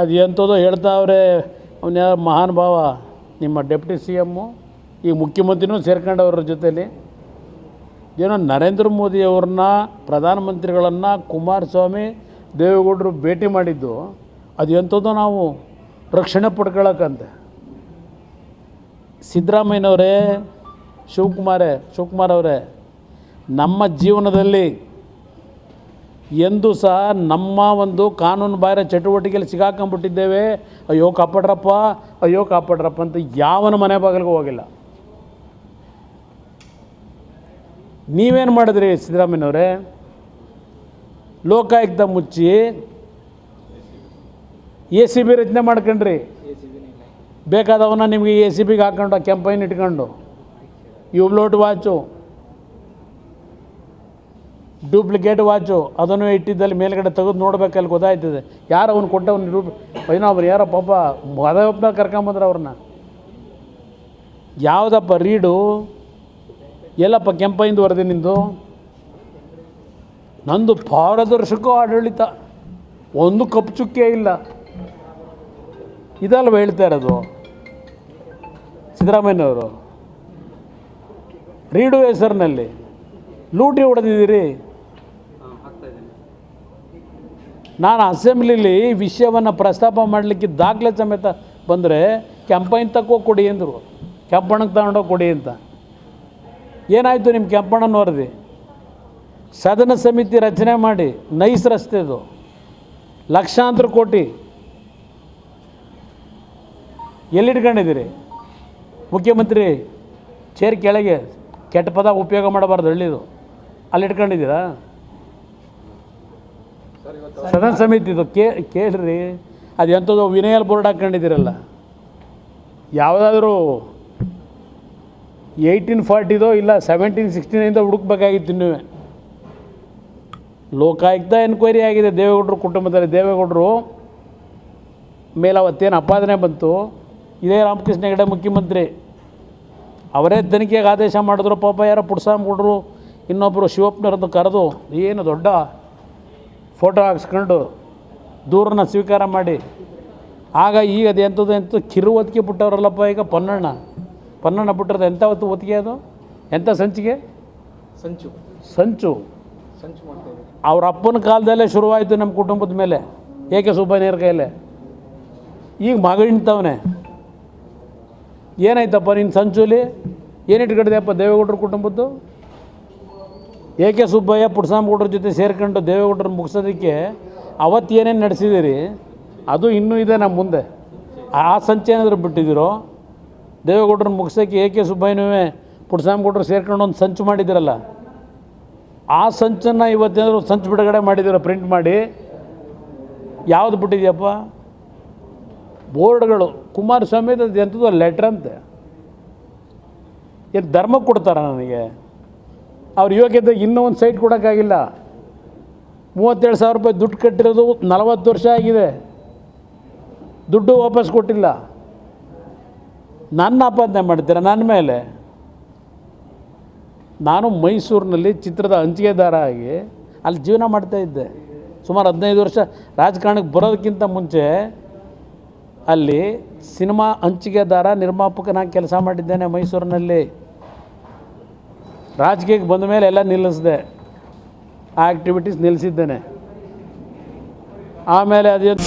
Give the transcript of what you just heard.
ಅದು ಎಂಥದೋ ಹೇಳ್ತಾವ್ರೆ, ಅವನ ಮಹಾನುಭಾವ ಮಹಾನ್ ಭಾವ, ನಿಮ್ಮ ಡೆಪ್ಟಿ ಸಿ ಎಮ್ಮು ಈ ಮುಖ್ಯಮಂತ್ರಿನೂ ಸೇರ್ಕೊಂಡವ್ರ ಜೊತೇಲಿ. ಏನೋ ನರೇಂದ್ರ ಮೋದಿಯವ್ರನ್ನ ಪ್ರಧಾನಮಂತ್ರಿಗಳನ್ನು ಕುಮಾರಸ್ವಾಮಿ ದೇವೇಗೌಡರು ಭೇಟಿ ಮಾಡಿದ್ದು, ಅದು ಎಂಥದ್ದು ನಾವು ರಕ್ಷಣೆ ಪಡ್ಕೊಳ್ಳೋಕ್ಕಂತೆ ಸಿದ್ದರಾಮಯ್ಯನವರೇ, ಶಿವಕುಮಾರೇ, ಶಿವಕುಮಾರ್ ಅವರೇ, ನಮ್ಮ ಜೀವನದಲ್ಲಿ ಎಂದು ಸಹ ನಮ್ಮ ಒಂದು ಕಾನೂನು ಬಾಹಿರ ಚಟುವಟಿಕೆಯಲ್ಲಿ ಸಿಗಾಕೊಂಡ್ಬಿಟ್ಟಿದ್ದೇವೆ. ಅಯ್ಯೋ ಕಾಪಾಡ್ರಪ್ಪ ಅಯ್ಯೋ ಕಾಪಾಡ್ರಪ್ಪ ಅಂತ ಯಾವನ ಮನೆ ಬಾಗಿಲಿಗೂ ಹೋಗಿಲ್ಲ. ನೀವೇನು ಮಾಡಿದ್ರಿ ಸಿದ್ದರಾಮಯ್ಯನವರೇ? ಲೋಕಾಯುಕ್ತ ಮುಚ್ಚಿ ಎ ಸಿ ಬಿ ರಚನೆ ಮಾಡ್ಕೊಂಡ್ರಿ. ಬೇಕಾದವನ್ನ ನಿಮಗೆ ಎ ಸಿ ಬಿಗೆ ಹಾಕೊಂಡು ಕೆಂಪೈನ್ ಇಟ್ಕೊಂಡು. ಯೂಬ್ಲೋಟ್ ವಾಚು. ಡೂಪ್ಲಿಕೇಟ್ ವಾಚು, ಅದನ್ನು ಇಟ್ಟಿದ್ದಲ್ಲಿ ಮೇಲ್ಗಡೆ ತೆಗೆದು ನೋಡ್ಬೇಕಲ್ಲಿ ಗೊತ್ತಾಯ್ತದೆ. ಯಾರು ಅವ್ನು ಕೊಟ್ಟವನು ಡೂಪ್ ಅವ್ರು ಯಾರೋ ಪಾಪ ಮದುವೆ ಕರ್ಕೊಂಬಂದ್ರೆ ಅವ್ರನ್ನ. ಯಾವುದಪ್ಪ ರೀಡು? ಎಲ್ಲಪ್ಪ ಕೆಂಪೈಂದು ವರದಿ ನಿಂದು? ನಂದು ಪಾರದರ್ಶಕ ಆಡಳಿತ. ಒಂದು ಕಪ್ಪು ಚುಕ್ಕೆ ಇಲ್ಲ. ಇದಲ್ವ ಹೇಳ್ತಾ ಇರೋದು? ಸಿದ್ದರಾಮಯ್ಯನವರು. ರೀಡು ಹೆಸರಿನಲ್ಲಿ. ಲೂಟಿ ಹೊಡೆದಿದ್ದೀರಿ? ನಾನು ಅಸೆಂಬ್ಲಿಲಿ ವಿಷಯವನ್ನು ಪ್ರಸ್ತಾಪ ಮಾಡಲಿಕ್ಕೆ ದಾಖಲೆ ಸಮೇತ ಬಂದರೆ ಕೆಂಪಣ್ಣ ತಕ್ಕೋ ಕೊಡಿ ಅಂದರು. ಕೆಂಪಣ್ಣಗೆ ತಗೊಂಡೋಗಿ ಕೊಡಿ ಅಂತ. ಏನಾಯಿತು ನಿಮ್ಮ ಕೆಂಪಣ್ಣನ ವರದಿ? ಸದನ ಸಮಿತಿ ರಚನೆ ಮಾಡಿ, ನೈಸ್ ರಸ್ತೆದು ಲಕ್ಷಾಂತರ ಕೋಟಿ. ಎಲ್ಲಿಟ್ಕೊಂಡಿದ್ದೀರಿ? ಮುಖ್ಯಮಂತ್ರಿ ಚೇರ್ ಕೆಳಗೆ ಕೆಟ್ಟ ಪದ ಉಪಯೋಗ ಮಾಡಬಾರ್ದು ಹಳ್ಳಿದು. ಅಲ್ಲಿ ಇಟ್ಕೊಂಡಿದ್ದೀರಾ ಸದನ ಸಮಿತಿದು ಕೇ, ಕೇಳ್ರಿ. ಅದು ಎಂಥದ್ದು ವಿನಯಲ್ ಬೋರ್ಡ್ ಹಾಕ್ಕೊಂಡಿದ್ದೀರಲ್ಲ. ಯಾವುದಾದ್ರೂ ಏಯ್ಟೀನ್ ಫಾರ್ಟಿದೋ ಇಲ್ಲ ಸೆವೆಂಟೀನ್ ಸಿಕ್ಸ್ಟಿನಿಂದ ಹುಡುಕ್ಬೇಕಾಗಿತ್ತು ನೀವೇ ಲೋಕಾಯುಕ್ತ ಎನ್ಕ್ವೈರಿ ಆಗಿದೆ ದೇವೇಗೌಡರು ಕುಟುಂಬದಲ್ಲಿ. ದೇವೇಗೌಡರು ಮೇಲೆ ಅವತ್ತೇನು ಅಪಾದನೆ ಬಂತು. ಇದೇ ರಾಮಕೃಷ್ಣ ಹೆಗಡೆ ಮುಖ್ಯಮಂತ್ರಿ. ಅವರೇ ತನಿಖೆಗೆ ಆದೇಶ ಮಾಡಿದ್ರು. ಪಾಪ ಯಾರೋ ಪುಡ್ಸಾಮ್ಗೌಡರು ಇನ್ನೊಬ್ಬರು ಶಿವಪ್ಪನವ್ರದ್ದು ಕರೆದು, ಏನು ದೊಡ್ಡ ಫೋಟೋ ಹಾಕ್ಸ್ಕೊಂಡು ದೂರನ್ನ ಸ್ವೀಕಾರ ಮಾಡಿ. ಆಗ ಈಗ ಅದು ಎಂಥದ್ದು ಎಂಥ ಕಿರು ಒತ್ತಿಗೆ ಬಿಟ್ಟವ್ರಲ್ಲಪ್ಪ ಈಗ ಪೊನ್ನಣ್ಣ. ಪೊನ್ನಣ್ಣ ಬಿಟ್ಟಿರೋದು ಎಂಥ ಹೊತ್ತು ಒತ್ತಿಗೆ ಅದು? ಎಂಥ ಸಂಚಿಗೆ? ಸಂಚು. ಸಂಚು. ಸಂಚು ಅವ್ರ ಅಪ್ಪನ ಕಾಲದಲ್ಲೇ ಶುರುವಾಯಿತು ನಮ್ಮ ಕುಟುಂಬದ ಮೇಲೆ ಏಕೆ ಸುಬ್ಬಯ್ಯನವ್ರ ಕೈಯಲ್ಲೇ? ಈಗ ಮಗಣ್ತವನೆ ಏನಾಯ್ತಪ್ಪ ನಿನ್ನ ಸಂಚುಲಿ? ಏನಿಟ್ಕೊಂಡಿದೆಯಪ್ಪ ದೇವೇಗೌಡರ ಕುಟುಂಬದ್ದು? ಏಕೆ ಸುಬ್ಬಯ್ಯ ಪುಟ್ಸಾಮಗೌಡ್ರ ಜೊತೆ ಸೇರ್ಕೊಂಡು ದೇವೇಗೌಡರ ಮುಗಿಸೋದಕ್ಕೆ ಅವತ್ತು ಏನೇನು ನಡೆಸಿದ್ದೀರಿ? ಅದು ಇನ್ನೂ ಇದೆ ನಮ್ಮ ಮುಂದೆ. ಆ ಸಂಚೆ ಏನಾದರೂ ಬಿಟ್ಟಿದ್ದೀರೋ? ದೇವೇಗೌಡರನ್ನ ಮುಗಿಸೋಕ್ಕೆ ಏಕೆ ಸುಬ್ಬಯ್ಯನೂ ಪುಟ್ಸಾಮಗೌಡರು ಸೇರ್ಕೊಂಡು ಒಂದು ಸಂಚು ಮಾಡಿದ್ದೀರಲ್ಲ? ಆ ಸಂಚನ್ನು ಇವತ್ತೇನಾದರೂ ಸಂಚು ಬಿಡುಗಡೆ ಮಾಡಿದ್ದೀರ ಪ್ರಿಂಟ್ ಮಾಡಿ? ಯಾವುದು ಬಿಟ್ಟಿದೆಯಪ್ಪ? ಬೋರ್ಡ್ಗಳು, ಕುಮಾರಸ್ವಾಮಿ ಎಂಥದ್ದು ಲೆಟ್ರ್ ಅಂತೆ. ಏನು ಧರ್ಮ ಕೊಡ್ತಾರ ನನಗೆ? ಅವ್ರ ಯೋಗ್ಯತೆ ಇನ್ನೂ ಒಂದು ಸೈಟ್ ಕೊಡೋಕ್ಕಾಗಿಲ್ಲ. ಮೂವತ್ತೇಳು ಸಾವಿರ ರೂಪಾಯಿ ದುಡ್ಡು ಕಟ್ಟಿರೋದು ನಲವತ್ತು ವರ್ಷ ಆಗಿದೆ. ದುಡ್ಡು ವಾಪಸ್ ಕೊಟ್ಟಿಲ್ಲ. ನನ್ನ ಆಪಾದನೆ ಮಾಡ್ತೀರ ನನ್ನ ಮೇಲೆ? ನಾನು ಮೈಸೂರಿನಲ್ಲಿ ಚಿತ್ರದ ಹಂಚಿಕೆದಾರ ಆಗಿ ಅಲ್ಲಿ ಜೀವನ ಮಾಡ್ತಾ ಇದ್ದೆ. ಸುಮಾರು ಹದಿನೈದು ವರ್ಷ ರಾಜಕಾರಣಕ್ಕೆ ಬರೋದಕ್ಕಿಂತ ಮುಂಚೆ ಅಲ್ಲಿ ಸಿನಿಮಾ ಹಂಚಿಕೆದಾರ ನಿರ್ಮಾಪಕನಾಗಿ ಕೆಲಸ ಮಾಡಿದ್ದೇನೆ ಮೈಸೂರಿನಲ್ಲಿ. ರಾಜಕೀಯಕ್ಕೆ ಬಂದ ಮೇಲೆ ಎಲ್ಲ ನಿಲ್ಲಿಸಿದೆ. ಆ ಆ್ಯಕ್ಟಿವಿಟೀಸ್ ನಿಲ್ಲಿಸಿದ್ದೇನೆ ಆಮೇಲೆ ಅದೇನು